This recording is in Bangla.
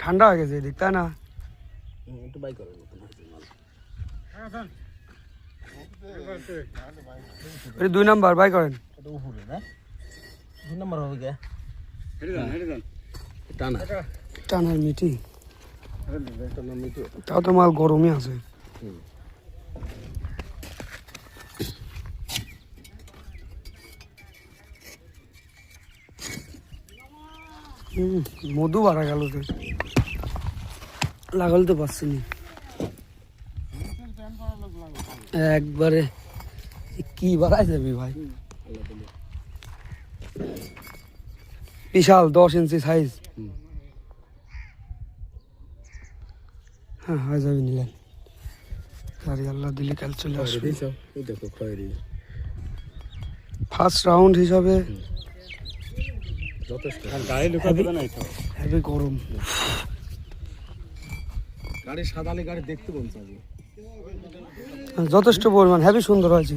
ঠান্ডা হয়ে গেছে এদিক তাই না? একটু বাই করো দুই নাম্বার বাই করেন। এটা উপরে না? দুই নম্বর হবে কে? টানা। টানার মিটি। টানা মিটু। তাও তো মাল গরমই আছে। হুম। মধু বাড়া গেল তো। লাগাল তো পারছি না। একবারে কি বাড়াই যাবি ভাই? বিশাল দশ ইঞ্চি সাইজ হ্যাঁ হয়ে যাবে নিলেন। আরে আল্লাহ দিলে কাল চলে আসবে। দেখো খয়েরি। ফার্স্ট রাউন্ড হিসাবে আর গায়ে লুকা দেবে না এটা হেভি গরম। গাড়ি সাদালে গাড়ি দেখতে বলছে যথেষ্ট পরিমাণ হেভি সুন্দর হয়েছে